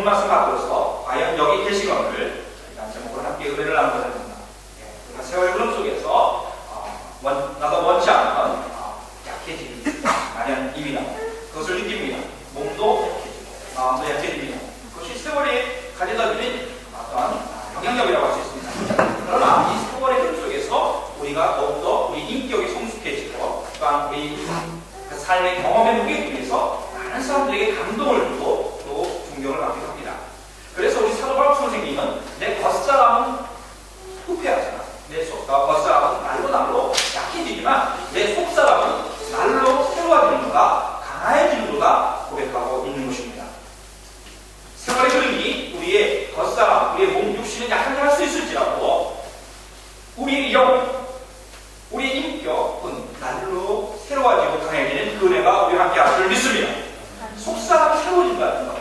본 말씀 받들어서 과연 여기 계시건을 저희가 제목으로 함께 의뢰를 나누고자 합니다. 예, 우리가 세월 흐름 속에서 어, 원, 나도 원치 않는 어, 약해짐이 마련입니다. 그것을 느낍니다. 몸도 약해지고 마음도 약해집니다. 그것이 세월이 가져다 주는 어떤 영향력이라고 할 수 있습니다. 그러나 이 세월의 흐름 속에서 우리가 더욱더 우리 인격이 성숙해지고 또한 우리 그 삶의 경험에 무게 위해서 많은 사람들에게 감동을 주고 또 존경을 받기도 합니다. 그래서 우리 사도 바울 선생님은 내 겉사람은 후패하잖아. 내 속, 어, 겉사람은 날로 날로 약해지지만 내 속사람은 날로 새로워지는구나 강해지는구나 고백하고 있는 것입니다. 생활의 흐름이 우리의 겉사람, 우리의 몸, 육신은 약하게 할 수 있을지라도 우리의 영, 우리의 인격은 날로 새로워지고 강해지는 그 은혜가 우리와 함께 할 줄 믿습니다. 속사람이 새로워진다는 것.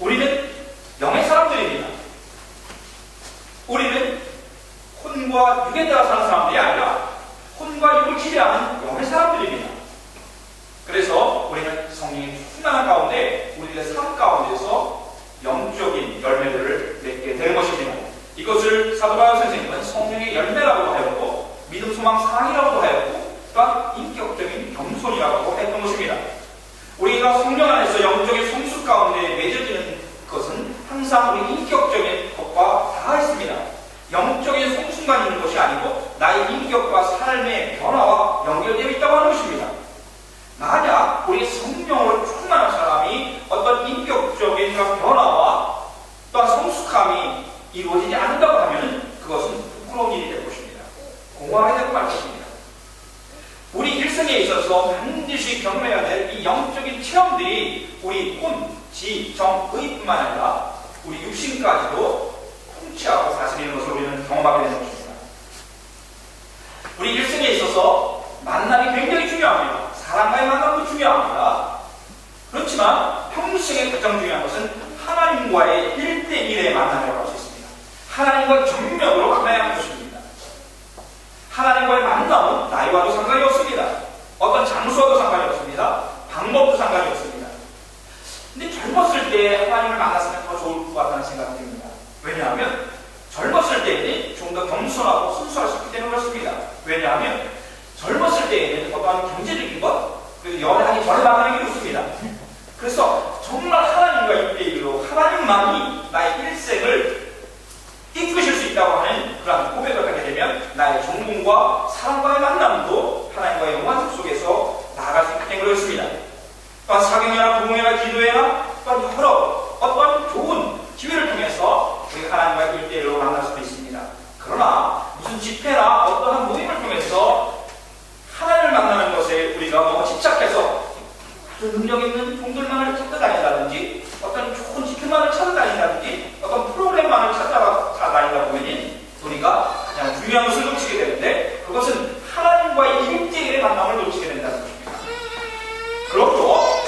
우리는 영의 사람들입니다. 우리는 혼과 육에 따라 사는 사람들이 아니라 혼과 육을 지배하는 영의 사람들입니다. 그래서 우리는 성령의 충만한 가운데 우리의 삶 가운데서 영적인 열매들을 맺게 되는 것입니다. 이것을 사도바울 선생님은 성령의 열매라고도 하였고 믿음, 소망, 사랑이라고도 하였고 또한 인격적인 겸손이라고 했던 것입니다. 우리가 성령 안에서 영적인 성숙 가운데 맺어지는 것은 항상 우리 인격적인 것과 닿아 있습니다. 영적인 성숙만 있는 것이 아니고 나의 인격과 삶의 변화와 연결되어 있다고 하는 것입니다. 만약 우리 성령으로 충만한 사람이 어떤 인격적인 그런 변화와 또한 성숙함이 이루어지지 않는다고 하면 그것은 부끄러운 일이 될 것입니다. 공허하게 말 것입니다. 우리 일생에 있어서 반드시 경험해야 될 이 영적인 체험들이 우리 혼, 지, 정, 의뿐만 아니라 우리 육신까지도 통치하고 다스리는 것을 우리는 경험하게 되는 것입니다. 우리 일생에 있어서 만남이 굉장히 중요합니다. 사람과의 만남도 중요합니다. 그렇지만 평생에 가장 중요한 것은 하나님과의 1대1의 만남이라고. 하나님과 정면으로 만나야 하는 것입니다. 하나님과의 만남은 나이와도 상관이 없습니다. 어떤 장소와도 상관이 없습니다. 방법도 상관이 없습니다. 근데 젊었을 때 하나님을 만났으면 더 좋을 것 같다는 생각이 듭니다. 왜냐하면 젊었을 때는 좀 더 겸손하고 순수할 수 있기 때문에 그렇습니다. 왜냐하면 젊었을 때에는 어떠한 경제적인 것, 그리고 연애하기 전에 만나는 게 좋습니다. 그래서 정말 하나님과 일대일로 하나님만이 나의 일생을 이끄실 수 있다고 하는 그러한 고백을 하게 되면 나의 전공과 만남도 하나님과의 영광 속에서 나아갈 수 있기 때문에 그렇습니다. 또한 사경이나 부흥이나 기도회나 또한 여러 어떤 좋은 기회를 통해서 우리가 하나님과 일대일로 만날 수도 있습니다. 그러나 무슨 집회나 어떠한 모임을 통해서 하나님을 만나는 것에 우리가 너무 집착해서 아주 능력 있는 종들만을 찾아다닌다든지 어떤 좋은 집회만을 찾아다닌다든지 어떤 프로그램만을 찾아다니다 보면 우리가 가장 중요한 것을 놓치게 되는데 그것은 하나님과의 일대일의 만남을 놓치게 된다는 것입니다. 그렇고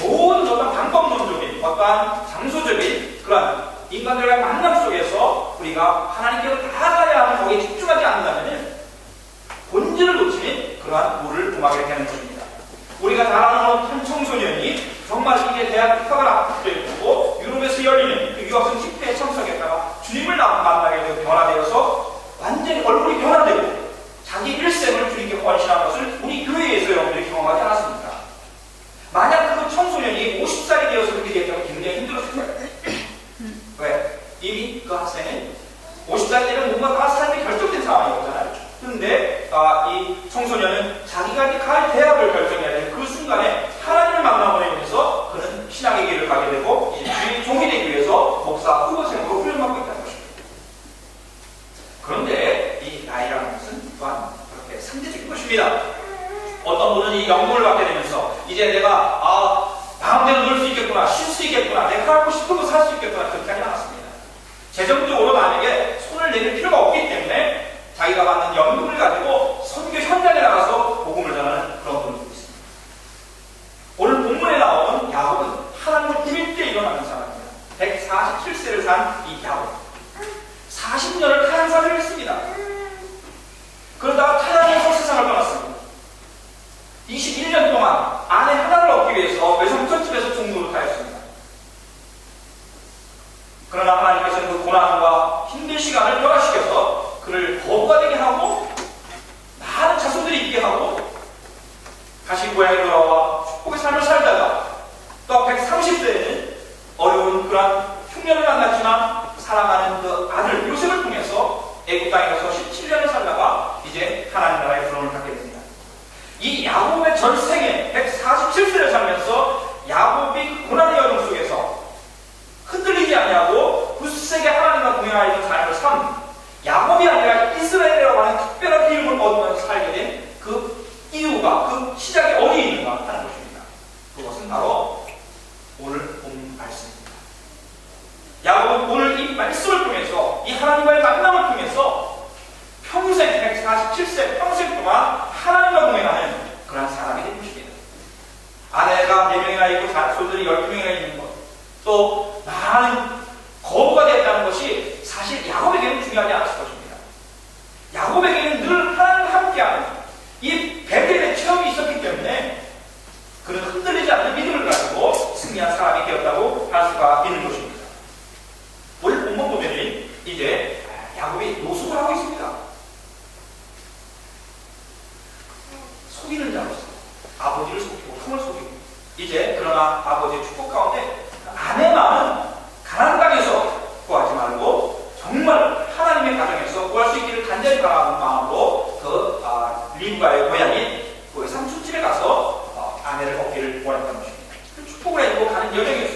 모든 어떤 방법론적인 어떠한 장소적인 그러한 인간들과의 만남 속에서 우리가 하나님께로 나아가야 하는 거기에 집중하지 않는다면 본질을 놓치는 그러한 물을 동하게 되는 것입니다. 우리가 잘 아는 한 청소년이 정말 이제 대학 입학을 앞두고 유럽에서 열리는 그 유학생 집회에 참석했다가 주님을 만나게 되고 변화되어서 완전히 얼굴이 변화되고 자기 일생을 주님께 헌신한 것을 우리 교회에서 여러분들이 경험하지 않았습니까? 만약 그 청소년이 50살이 되어서 그렇게 됐다면 굉장히 힘들었을 거예요. 왜? 이미 그 학생은 50살 되면 뭔가 다 삶이 결정된 상황이었잖아요. 그런데 아, 이 청소년은 자기가 갈 대학을 결정해야 되는 그 순간에 하나님을 만나보내 면서 그는 신앙의 길을 가게 되고 여러 개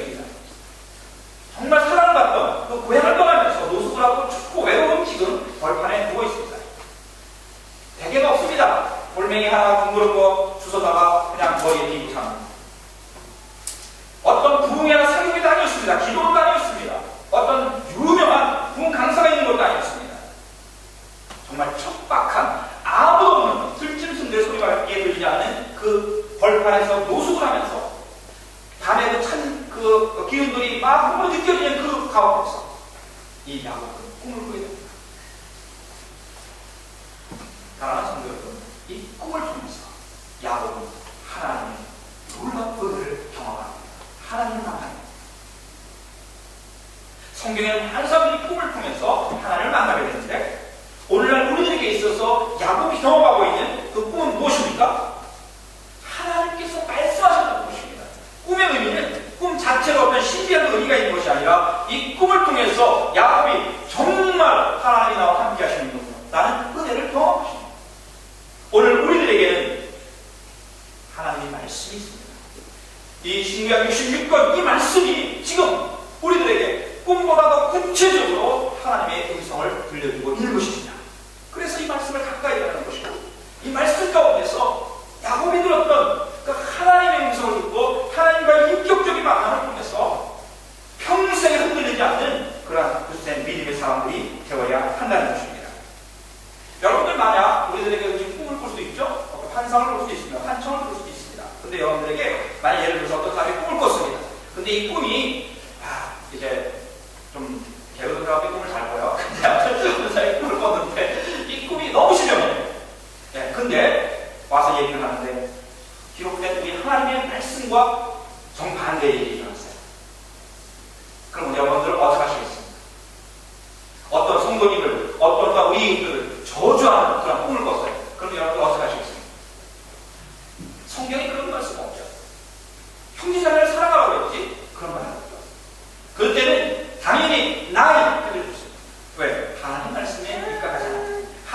가운데서 이 야곱은 꿈을 꾸게 됩니다. 사랑하는 성도 여러분, 이 꿈을 통해서 야곱은 하나님의 놀라운 은혜를 경험합니다. 하나님 만납니다. 성경에는 항상 이 꿈을 통해서 하나님을 만나게 되는데 오늘날 우리들에게 있어서 야곱이 경험하고 있는 그 꿈은 무엇입니까? 자체가 어떤 신비한 의미가 있는 것이 아니라 이 꿈을 통해서 야곱이 정말 하나님이 나와 함께 하시는 거구나. 나는 은혜를 경험하시는 거야. 오늘 우리들에게는 하나님의 말씀이 있습니다. 이 신구약 66권 이 말씀이 지금 우리들에게 꿈보다 더 구체적으로 이 꿈이 아, 이제 좀 개그도 하고 꿈을 잘 꿔요. 근데 어쩔 수 없는 사이 꿈을 꿨는데 이 꿈이 너무 신령해요. 네, 예, 근데 와서 얘기를 하는데 기록된 우리 하나님의 말씀과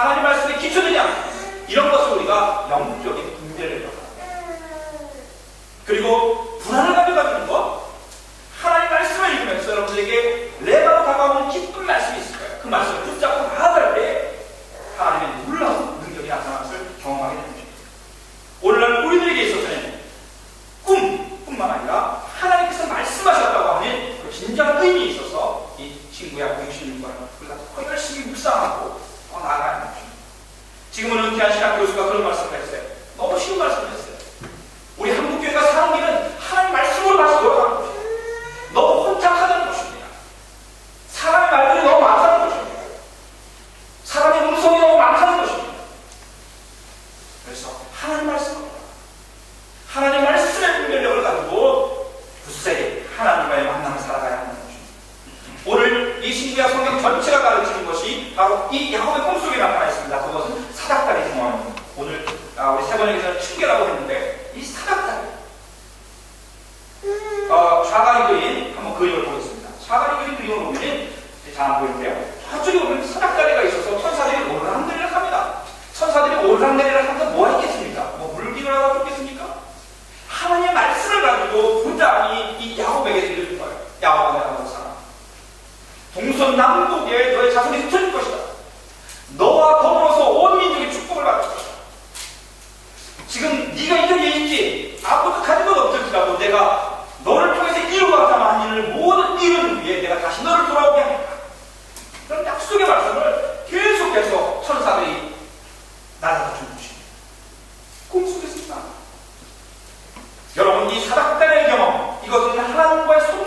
하나님 말씀의 기초되냐 이런 것을 우리가 영적인 문제를 겪어요. 그리고 지금은 은퇴하시라고 교수가 그런 말씀을 했어요. 너무 쉬운 말씀이에요. 갑자기 우리는 사닥다리가 있어서 천사들이 오르락내리락 합니다. 천사들이 오르락내리락 한다 뭐가 있겠습니까? 뭐 물기를 하다 죽겠습니까? 하나님의 말씀을 가지고 부장이 이 야곱에게 들려준 거예요. 야곱은 하나님 사람. 동서남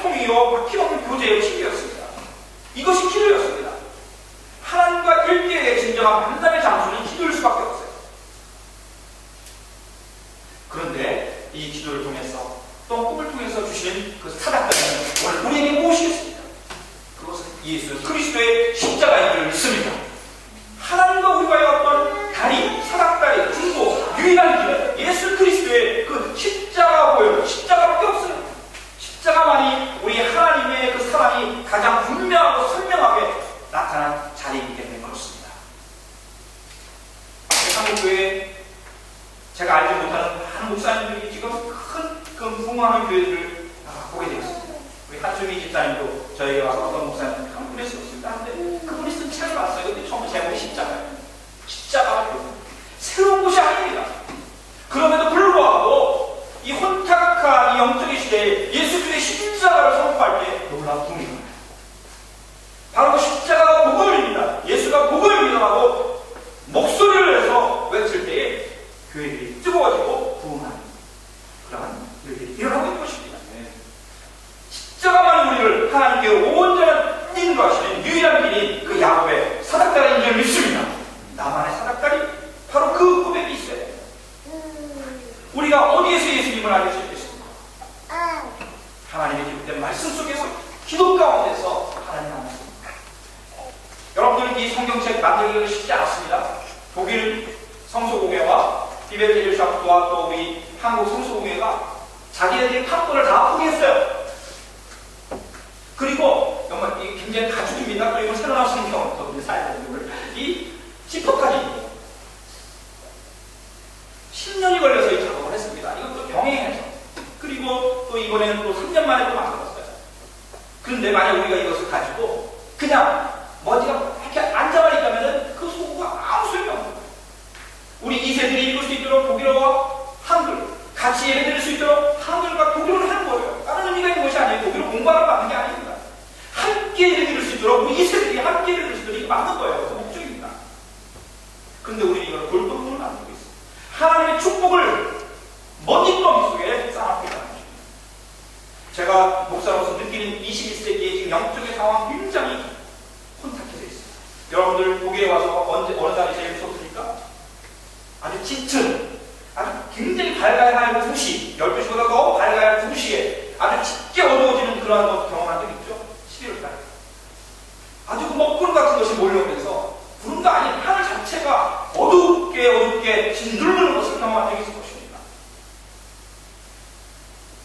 소통이요, 바퀴없는 교제의 신이었습니다. 이것이 기도였습니다. 하나님과 일대의 진정한 만남의 장소는 기도일 수밖에 없어요. 그런데 이 기도를 통해서 또 꿈을 통해서 주신 그 사닥다리는 오늘 우리에게 무엇이 있습니까? 그것은 예수 그리스도의 십자가인 줄 믿습니다. 축복을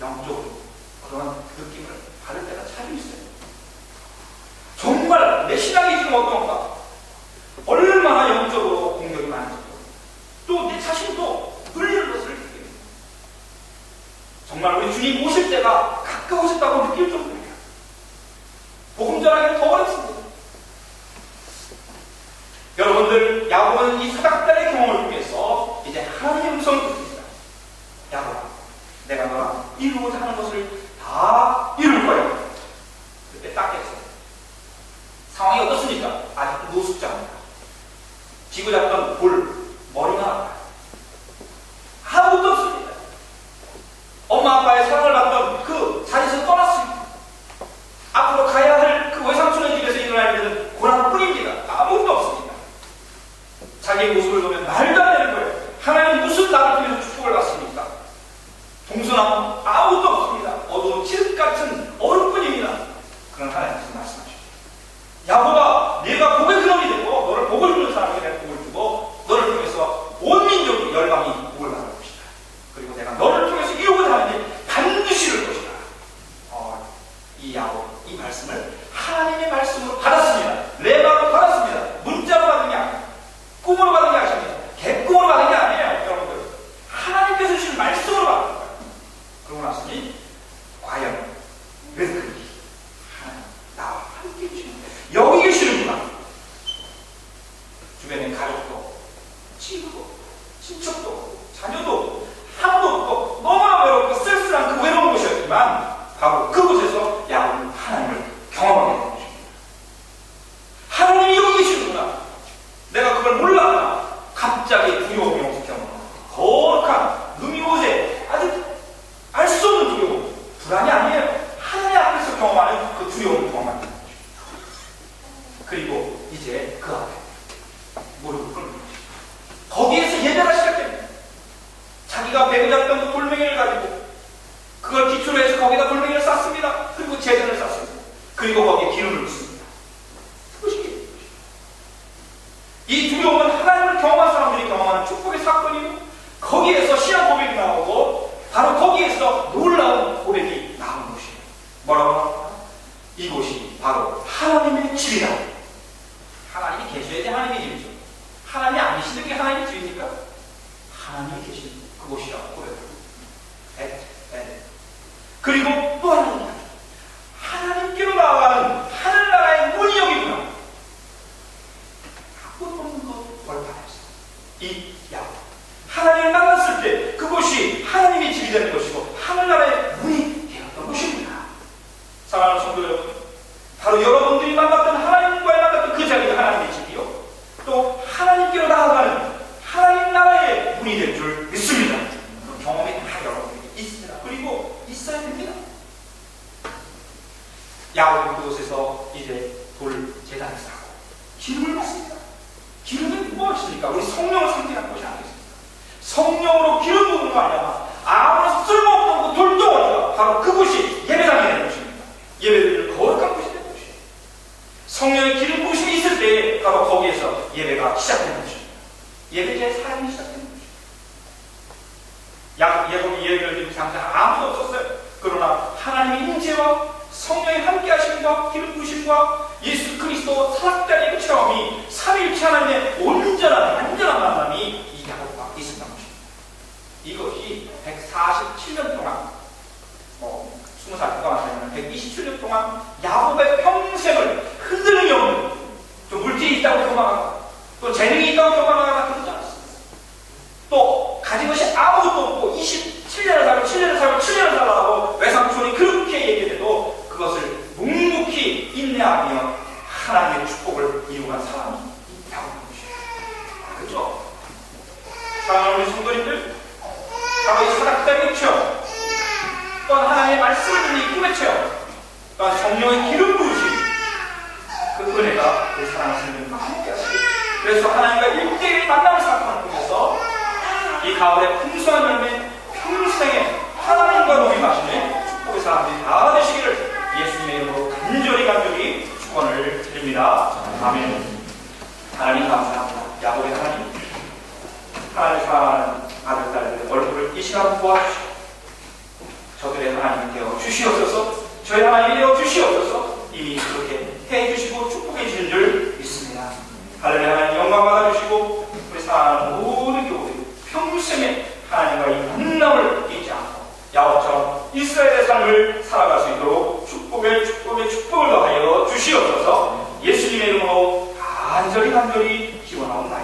영적으로 그런 느낌을 받을 때가 차이 있어요. 정말 내 신앙이 지금 어떤가? 아직도 노숙자입니다. 지구작가 골, 경험하는 축복의 사건이고 거기에서 신앙 고백이 나오고 바로 거기에서 놀라운 고백이 나오는 것이에요. 뭐라고 합니까? 이곳이 바로 하나님의 집이다. 하나님이 계셔야 돼 하나님의 집이죠. 하나님이 안 계시는 게 하나님의 집입니까? 하나님이 계신 그곳이라고 고백합니다. 에, 에. 그리고 또 하나입니다. 하나님께로 나아가는 하늘나라의 문이 여기구나. 아무것도 없는 것 벌판에서 이 야곱 하나님을 만났을 때 그곳이 하나님의 집이 되는 것이고 하늘나라의 문이 되었던 것입니다. 사랑하는 성도 여러분, 바로 여러분들이 만났던 하나님과의 만났던 그 자리가 하나님의 집이요. 또 하나님께로 나아가는 하나님 나라의 문이 될 줄 믿습니다. 그 경험이 다 여러분에게 있습니다. 그리고 있어야 됩니다. 야곱은 그곳에서 이제 돌 재단을 쌓고 기름을 받습니다. 기름은 무엇입니까? 우리 성령을 상징하는 것이 아니겠습니까? 성령으로 기름 부음을 말이야 아무런 쓸모없는 그 돌덩어리가 바로 그곳이 예배당이 되는 예배를 거룩한 곳이 되는 것이에요. 성령의 기름 부으심이 있을 때 바로 거기에서 예배가 시작되는 것입니다. 예배자의 삶이 시작되는 것입니다. 약 예복이 예배를 드리는 장사 아무도 없었어요. 그러나 하나님의 임재와 성령의 함께 하심과 기름 부으심과 예수 그리스도 사랑자의 그 체험이 삼위일체 하나님의 온전한 완전한 만남이 이 야곱과 있었던 것입니다. 이것이 147년 동안 뭐 20살 동안 127년 동안 야곱의 평생을 흔들림이 없는 좀 물질이 있다고 교만하고 또 재능이 있다고 교만하거나 그러지 않았습니다. 또 가진 것이 아무것도 없고 27년을 살고 7년을 살고 7년을 살아가고 외삼촌이 그렇게 얘기해도 그것을 묵묵히 인내하며 하나님의 축복을 이루간 사람이 있다고 하는 것이에요. 그렇죠? 사랑하는 우리 성도님들 바로 이 사닥다리 체험 또한 하나님의 말씀을 듣는 이 꿈의 체험 또한 성령의 기름 부으심 그 은혜가 우리 사랑하는 성도님과 함께 하시기 그래서 하나님과 일대일 만남을 사건을 통해서 이 가을의 풍성한 열매 평생에 하나님과 동행하시는 축복의 사람들이 다 되시기를 예수님의 이름으로 간절히 간절히 축원을 드립니다. 아멘. 하나님 감사합니다. 야곱의 하나님, 하나님 사랑하는 아들, 딸들의 얼굴을 이 시간 보아주시고 저들의 하나님이 되어 주시옵소서 저희 하나님이 되어 주시옵소서 이미 그렇게 해주시고 축복해 주신 줄 믿습니다. 할렐루야 하나님 영광 받아주시고 우리 사랑하는 모든 교우들 평생에 하나님과 이 만남을 잊지 않고 야곱처럼 이스라엘의 삶을 살아갈 수 있도록 축복의 축복의 축복을 더하여 주시옵소서 예수님의 이름으로 간절히 간절히 기원하옵나이다.